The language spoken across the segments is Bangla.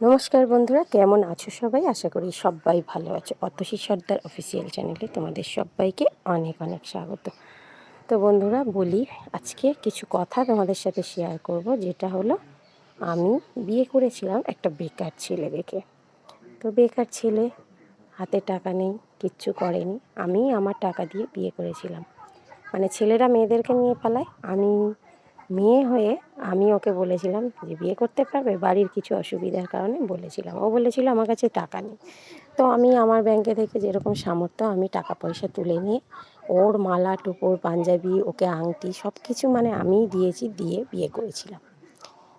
নমস্কার বন্ধুরা, কেমন আছো সবাই? আশা করি সবাই ভালো আছো। অতসী সর্দার অফিসিয়াল চ্যানেলে তোমাদের সবাইকে অনেক অনেক স্বাগত। তো বন্ধুরা, বলি, আজকে কিছু কথা তোমাদের সাথে শেয়ার করব, যেটা হলো, আমি বিয়ে করেছিলাম একটা বেকার ছেলে দেখে। তো বেকার ছেলে, হাতে টাকা নেই, কিচ্ছু করেনি। আমি আমার টাকা দিয়ে বিয়ে করেছিলাম। মানে ছেলেরা মেয়েদেরকে নিয়ে পালায়, আমি মেয়ে হয়ে আমি ওকে বলেছিলাম যে বিয়ে করতে পারবে, বাড়ির কিছু অসুবিধার কারণে বলেছিলাম। ও বলেছিল আমার কাছে টাকা নেই। তো আমি আমার ব্যাংকে থেকে যেরকম সামর্থ্য আমি টাকা পয়সা তুলে নিয়ে ওর মালা, টুপোর, পাঞ্জাবি, ওকে আংটি সব কিছু মানে আমিই দিয়েছি, দিয়ে বিয়ে করেছিলাম।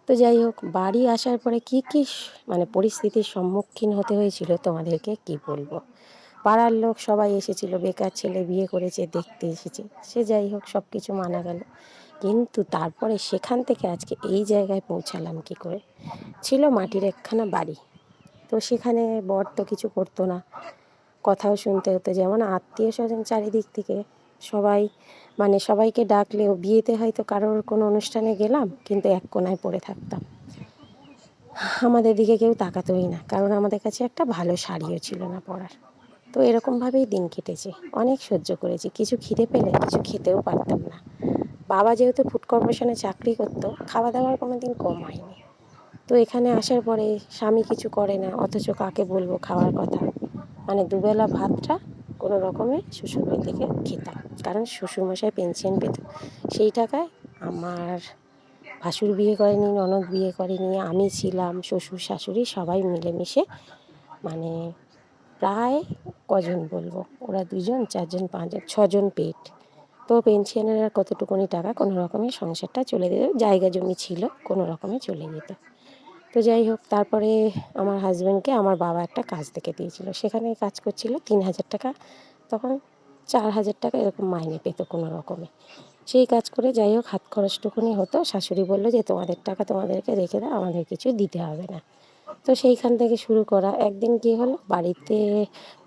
তো যাই হোক, বাড়ি আসার পরে কী কী মানে পরিস্থিতির সম্মুখীন হতে হয়েছিল তোমাদেরকে কি বলব? পাড়ার লোক সবাই এসেছিল, বেকার ছেলে বিয়ে করেছে, দেখতে এসেছে। সে যাই হোক সব কিছু মানা গেল। কিন্তু তারপরে সেখান থেকে আজকে এই জায়গায় পৌঁছালাম কি করে? ছিল মাটির একখানা বাড়ি। তো সেখানে বর তো কিছু করতো না। কথাও শুনতে হতো যেমন আত্মীয় স্বজন চারিদিক থেকে সবাই মানে সবাইকে ডাকলেও বিয়েতে হয়তো কারোর কোনো অনুষ্ঠানে গেলাম, কিন্তু এক কোনায় পড়ে থাকতাম। আমাদের দিকে কেউ তাকাতোই না, কারণ আমাদের কাছে একটা ভালো শাড়িও ছিল না পরার। তো এরকমভাবেই দিন কেটেছে। অনেক সহ্য করেছি। কিছু খিদে পেলে কিছু খেতেও পারতাম না। বাবা যেহেতু ফুড কর্পোরেশনে চাকরি করতো খাওয়া দাওয়ার কোনো দিন কম হয়নি। তো এখানে আসার পরে স্বামী কিছু করে না, অথচ কাকে বলব খাওয়ার কথা। মানে দুবেলা ভাতটা কোনো রকমে শ্বশুরবাড়ি থেকে খেতাম। কারণ শ্বশুরমশাই পেনশন পেত। সেই টাকায় আমার ভাসুর বিয়ে করেনি, ননদ বিয়ে করেনি, আমি ছিলাম, শ্বশুর শাশুড়ি সবাই মিলেমিশে মানে প্রায় কজন বলব, ওরা দুজন, চারজন, পাঁচজন, ছজন পেট। তো পেনশনের আর কতটুকুনি টাকা কোনো রকমে সংসারটা চলে যেত, জায়গা জমি ছিল, কোনো রকমে চলে যেত। তো যাই হোক, তারপরে আমার হাজব্যান্ডকে আমার বাবা একটা কাজ দেখে দিয়েছিল। সেখানে কাজ করছিল তিন হাজার টাকা, তখন চার হাজার টাকা এরকম মাইনে পেতো কোনো রকমে। সেই কাজ করে যাই হোক, হাত খরচটুকুনি হতো। শাশুড়ি বলল যে, তোমাদের টাকা তোমাদেরকে রেখে দাও, আমাদের কিছু দিতে হবে না। তো সেইখান থেকে শুরু করা। একদিন কী হলো, বাড়িতে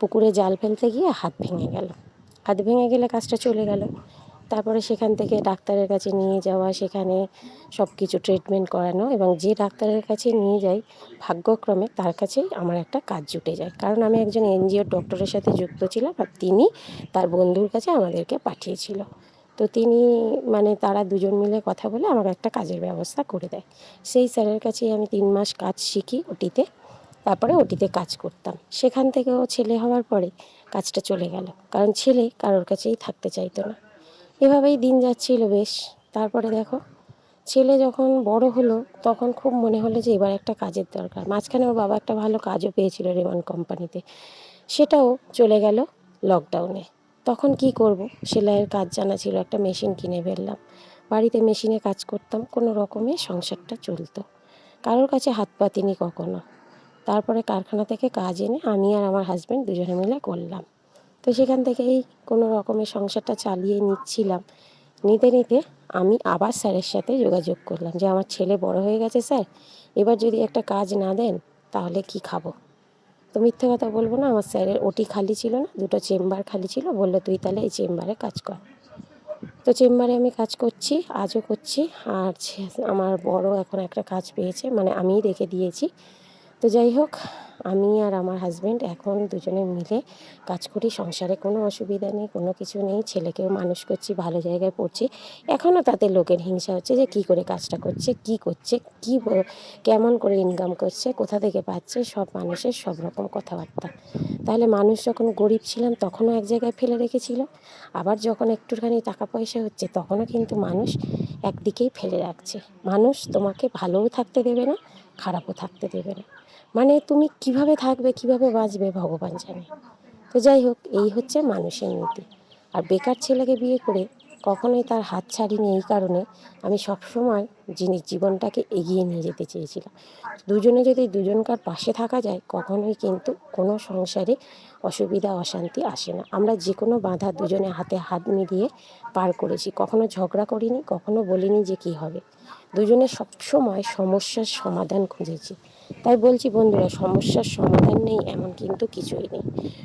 পুকুরে জাল ফেলতে গিয়ে হাত ভেঙে গেল। হাত ভেঙে গেলে কাজটা চলে গেল। তারপরে সেখান থেকে ডাক্তারের কাছে নিয়ে যাওয়া, সেখানে সব কিছু ট্রিটমেন্ট করানো এবং যে ডাক্তারের কাছে নিয়ে যাই, ভাগ্যক্রমে তার কাছেই আমার একটা কাজ জুটে যায়। কারণ আমি একজন এনজিও ডক্টরের সাথে যুক্ত ছিলাম আর তিনি তার বন্ধুর কাছে আমাদেরকে পাঠিয়েছিল। তো তিনি মানে তারা দুজন মিলে কথা বলে আমাকে একটা কাজের ব্যবস্থা করে দেয়। সেই স্যারের কাছেই আমি তিন মাস কাজ শিখি ওটিতে। তারপরে ওটিতে কাজ করতাম। সেখান থেকেও ছেলে হওয়ার পরে কাজটা চলে গেল। কারণ ছেলে কারোর কাছেই থাকতে চাইতো না। এভাবেই দিন যাচ্ছিল বেশ। তারপরে দেখো, ছেলে যখন বড় হলো তখন খুব মনে হলো যে এবার একটা কাজের দরকার। মাঝখানে ওর বাবা একটা ভালো কাজও পেয়েছিল রেমন কোম্পানিতে। সেটাও চলে গেল লকডাউনে তখন কি করব? সেলাইয়ের কাজ জানা ছিল, একটা মেশিন কিনে ফেললাম। বাড়িতে মেশিনে কাজ করতাম, কোনো রকমে সংসারটা চলতো। কারোর কাছে হাত পাতিনি কখনো তারপরে কারখানা থেকে কাজ এনে আমি আর আমার হাজব্যান্ড দুজনে মিলে করলাম। তো সেখান থেকেই কোনো রকমের সংসারটা চালিয়ে নিচ্ছিলাম। নিতে নিতে আমি আবার স্যারের সাথে যোগাযোগ করলাম যে, আমার ছেলে বড় হয়ে গেছে স্যার এবার যদি একটা কাজ না দেন, তাহলে কি খাব? তো মিথ্যে কথা বলব না, আমার স্যারের ওটি খালি ছিল না, দুটো চেম্বার খালি ছিল, বলল, তুই তাহলে এই চেম্বারে কাজ কর। তো চেম্বারে আমি কাজ করছি, আজও করছি, আর আমার বড় এখন একটা কাজ পেয়েছে মানে আমিই রেখে দিয়েছি। তো যাই হোক, আমি আর আমার হাজব্যান্ড এখন দুজনে মিলে কাজ করি। সংসারে কোনো অসুবিধা নেই, কোনো কিছু নেই। ছেলেকেও মানুষ করছি, ভালো জায়গায় পড়ছি। এখনও তাতে লোকের হিংসা হচ্ছে যে, কী করে কাজটা করছে, কী করছে, কী কেমন করে ইনকাম করছে, কোথা থেকে পাচ্ছে, সব মানুষের সব রকম কথাবার্তা। তাহলে মানুষ যখন গরিব ছিলাম, তখনও এক জায়গায় ফেলে রেখেছিল। আবার যখন একটুখানি টাকা পয়সা হচ্ছে, তখনও কিন্তু মানুষ একদিকেই ফেলে রাখছে। মানুষ তোমাকে ভালোও থাকতে দেবে না, খারাপও থাকতে দেবে না। মানে তুমি কীভাবে থাকবে, কীভাবে বাঁচবে ভগবান জানে। তো যাই হোক, এই হচ্ছে মানুষের নীতি। আর বেকার ছেলেকে বিয়ে করে কখনোই তার হাত ছাড়িনি এই কারণে আমি সবসময় যিনি জীবনটাকে এগিয়ে নিয়ে যেতে চেয়েছিলাম। দুজনে যদি দুজনকার পাশে থাকা যায়, কখনোই কিন্তু কোনো সংসারে অসুবিধা, অশান্তি আসে না। আমরা যে কোনো বাধা দুজনে হাতে হাত মিলিয়ে পার করেছি। কখনো ঝগড়া করিনি, কখনো বলিনি যে কী হবে। দুজনে সবসময় সমস্যার সমাধান খুঁজেছি। তাই বলছি বন্ধুরা, সমস্যার সমাধান নেই এমন কিন্তু কিছুই নেই।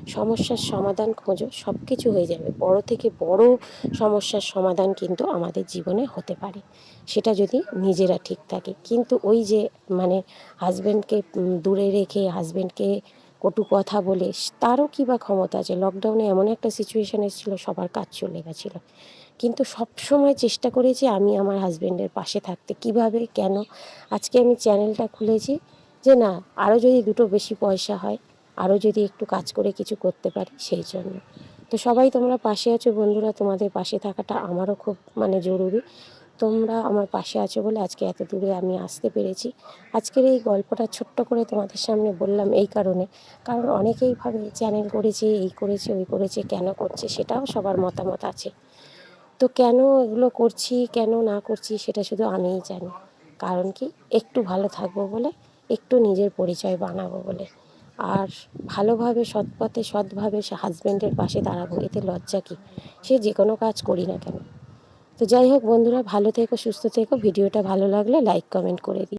সমস্যার সমাধান খোঁজো সব কিছু হয়ে যাবে। বড় থেকে বড় সমস্যার সমাধান কিন্তু আমাদের জীবনে হতে পারে। সেটা যদি নিজেরা ঠিক থাকে। কিন্তু ওই যে মানে হাজব্যান্ডকে দূরে রেখে হাজব্যান্ডকে কটু কথা বলে, তারও কী বা ক্ষমতা আছে? লকডাউনে এমন একটা সিচুয়েশান এসেছিল, সবার কাজ চলে গেছিল। কিন্তু সব সময় চেষ্টা করেছি আমি আমার হাজব্যান্ডের পাশে থাকতে। কীভাবে? কেন? আজকে আমি চ্যানেলটা খুলেছি। যে না আরও যদি দুটো বেশি পয়সা হয় আরও যদি একটু কাজ করে কিছু করতে পারি, সেই জন্য। তো সবাই তোমরা পাশে আছো বন্ধুরা, তোমাদের পাশে থাকাটা আমারও খুব মানে জরুরি। তোমরা আমার পাশে আছো বলে আজকে এত দূরে আমি আসতে পেরেছি। আজকের এই গল্পটা ছোট্ট করে তোমাদের সামনে বললাম এই কারণে। কারণ অনেকেই ভাবে, চ্যানেল করেছে, এই করেছে, ওই করেছে, কেন করছে, সেটাও সবার মতামত আছে। তো কেন এগুলো করছি, কেন না করছি, সেটা শুধু আমিই জানি। কারণ কি, একটু ভালো থাকব বলে একটু নিজের পরিচয় বানাবো বলে। আর ভালোভাবে সৎ পথে সৎভাবে সে হাজব্যান্ডের পাশে দাঁড়াবো, এতে লজ্জা কী? সে যে কোনো কাজ করি না কেন। তো যাই হোক বন্ধুরা, ভালো থেকো, সুস্থ থেকো। ভিডিওটা ভালো লাগলে লাইক কমেন্ট করে দিই